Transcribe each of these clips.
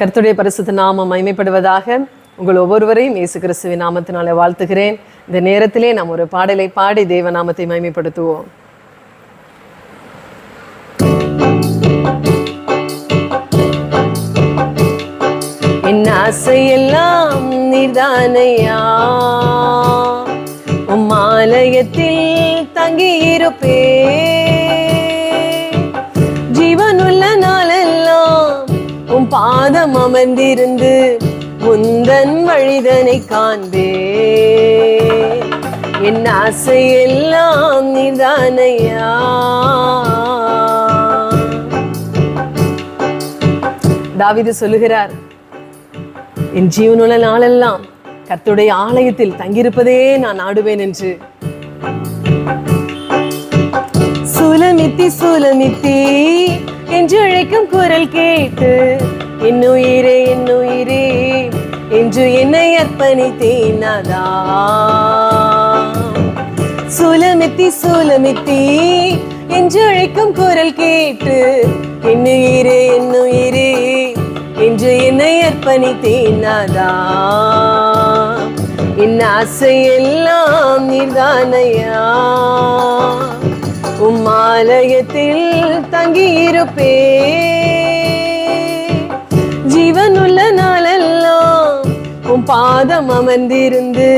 கருத்துடைய பரிசுத்த நாமம் மைமைப்படுவதாக உங்கள் ஒவ்வொருவரையும் இயேசு கிறிஸ்துவின் நாமத்தினாலே வாழ்த்துகிறேன். இந்த நேரத்திலே நாம் ஒரு பாடலை பாடி தேவ நாமத்தை மைமைப்படுத்துவோம் என் ஆசையெல்லாம் நீர்தானையா? உம் ஆலயத்தில் தங்கியிருப்பேன். பாதம் அமர்ந்திருந்து உந்தன் வழிதனை காண்பே என் ஆசையெல்லாம் நிதானையா? தாவிது சொல்லுகிறார் என் ஜீவனுள்ள நாளெல்லாம் கத்துடைய ஆலயத்தில் தங்கியிருப்பதே நான் நாடுவேன் என்று. சுலமித்தி சுலமித்தி என்று அழைக்கும் குரல் கேட்டு என்னுயிரே என்னுயிரே என்று என்னை அர்ப்பணித்தேன் நாதா சுலமித்தி சுலமித்தி என்று அழைக்கும் குரல் கேட்டு என்னுயிரே என்னுயிரே என்று என்னை அர்ப்பணித்தேன் என் ஆசையெல்லாம் நீர்தானையா. உம்மாலயத்தில் ஆலயத்தில் தங்கியிருப்பே உள்ள நாளெல்லாம் உன் பாதம் அமர்ந்திருந்து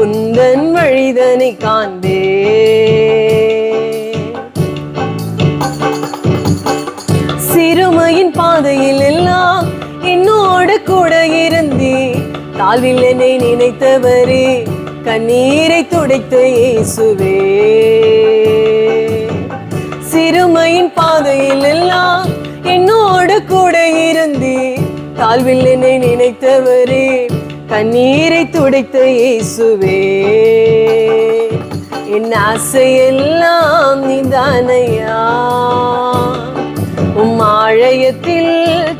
உந்தன் வழிதனை காண்பே. சிறுமையின் பாதையில் எல்லாம் என்னோடு கூட இருந்தே. தாழ்வில் என்னை நினைத்தவரே கண்ணீரை துடைத்த இயேசுவே. சிறுமையின் பாதையில் எல்லாம் என்னோடு தாழ்வில் என்னை நினைத்தவரே கண்ணீரை துடைத்த இயேசுவே. என் ஆசையெல்லாம் நீதானையா? உம் ஆழயத்தில்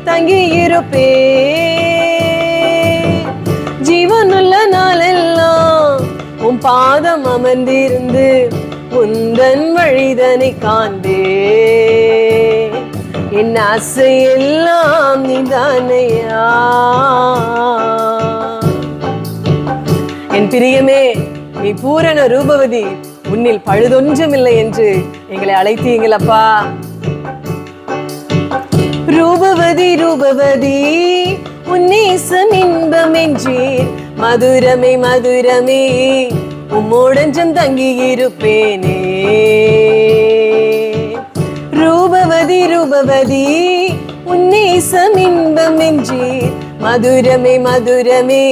தங்கியிருப்பே. ஜீவனுள்ள நாளெல்லாம் உம் பாதம் அமர்ந்திருந்து உந்தன் வழிதனை காண்பே. என் ஆசையெல்லாம் நீதானையா? என் பிரியமே நீ பூரண ரூபவதி. உன்னில் பழுதொன்றும் இல்லை என்று எங்களை அழைத்தீங்களப்பா ரூபவதி ரூபவதி உன்னேசம் இன்பம் என்றீர் மதுரமே மதுரமே உம்மோடஞ்சம் தங்கி இருப்பேனே ரூபவதி உன்னேசம் இன்பம் என்றீர் மதுரமே மதுரமே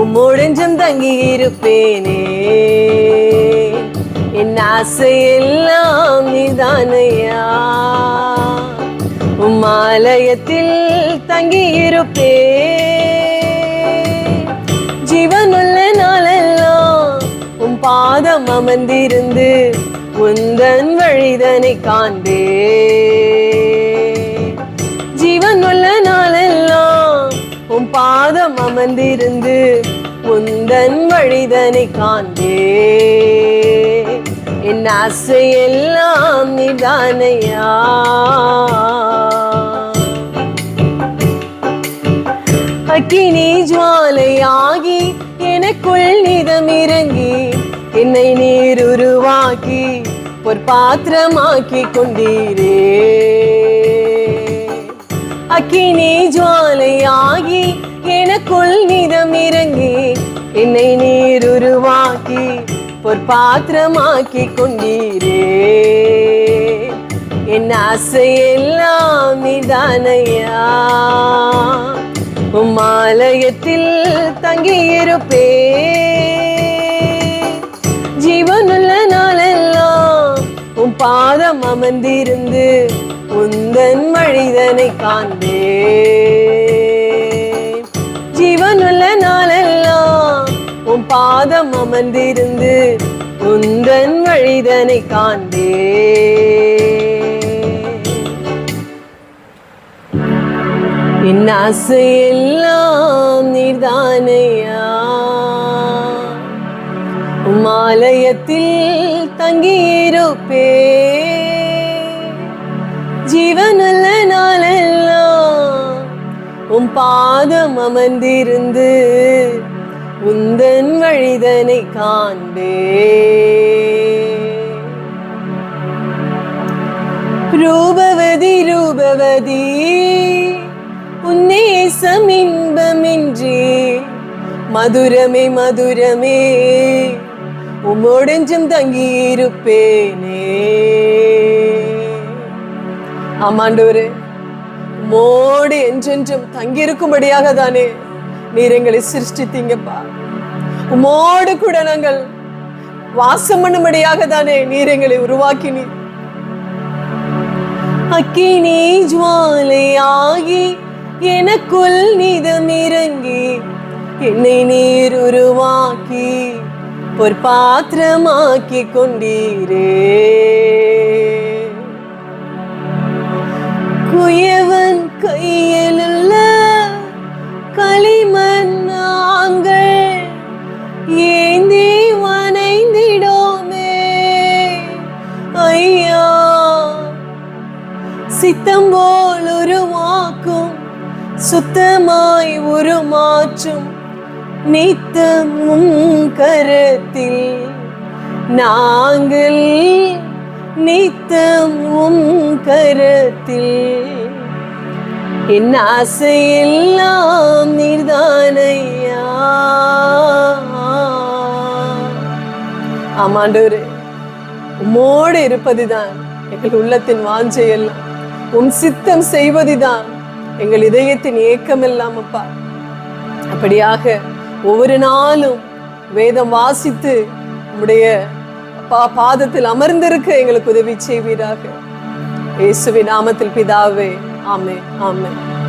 உம்மோடஞ்சம் தங்கி இருப்பேனே. என் ஆசையெல்லாம் நீதானையா உம்மாலயத்தில் தங்கி இருப்பே ஜீவனுள்ள நாளெல்லாம் உன் பாதம் அமர்ந்திருந்து உந்தன் வழிதனை காண்பே. உள்ள நாளெல்லாம் உன் பாதம் அமர்ந்திருந்து உந்தன் வழிதனை காண்பே. என் ஆசையெல்லாம் நிதானையா. அக்கினி ஜுவாலையாகி எனக்குள் நிதம் இறங்கி என்னை நீர் உருவாக்கி ஒரு பாத்திரமாக்கி கொண்டீரே. அக்கினி ஜுவாலையாகி எனக்குள் நிதம் இறங்கி என்னை நீர் உருவாக்கி ஒரு பாத்திரமாக்கி கொண்டீரே. என் ஆசையெல்லாம் நீதானையா உம் தங்கியிருப்பே பாதம் அமர்ந்திருந்து உந்தன் மழிதனை காண்பே ஜீவனுள்ள நாளெல்லாம் உன் பாதம் அமர்ந்திருந்து உந்தன் வழிதனை காண்பே என் ஆசையெல்லாம் நீர்தானையா? உமாலயத்தில் தங்கியிருப்பே ஜீவனுள்ள நாளெல்லாம் உம் பாதம் அமர்ந்திருந்து உந்தன் வழிதனை காண்பே. ரூபவதி ரூபவதி உன்னேசம் இன்பமின்றி மதுரமே மதுரமே. உம்மோடெஞ்சும் தங்கியிருப்பேனே ஆமாண்டவரே மோடு என்றென்றும் தங்கியிருக்கும்படியாக தானே நீர் எங்களை சிருஷ்டித்தீங்கப்பா உமோடு கூட நாங்கள் வாசம் பண்ணும்படியாக தானே நீர் எங்களை உருவாக்கினி அக்கினி ஜுவாலையாகி எனக்குள் நிதம் இறங்கி என்னை நீர் உருவாக்கி ஒரு பாத்திரமாக்கி கொண்டீரே குயவன் கையிலுள்ள களிமண் நாங்கள் ஏந்தி வனைந்திடோமே ஐயா சித்தம் போல் உருவாக்கும் சுத்தமாய் உருமாற்றும் நித்தமும் கருத்தில் நாங்கள் நித்தமும் கருத்தில். என் ஆசையெல்லாம் நீர்தானையா? ஆமாண்டவரே உமோடு இருப்பதுதான் எங்கள் உள்ளத்தின் வாஞ்சையெல்லாம். உம் சித்தம் செய்வதுதான் எங்கள் இதயத்தின் ஏக்கம் எல்லாம் அப்பா. அப்படியாக ஒவ்வொரு நாளும் வேதம் வாசித்து உம்முடைய பா பாதத்தில் அமர்ந்திருக்க எங்களுக்கு உதவி செய்வீராக. இயேசுவின் நாமத்தில் பிதாவே ஆமே ஆமே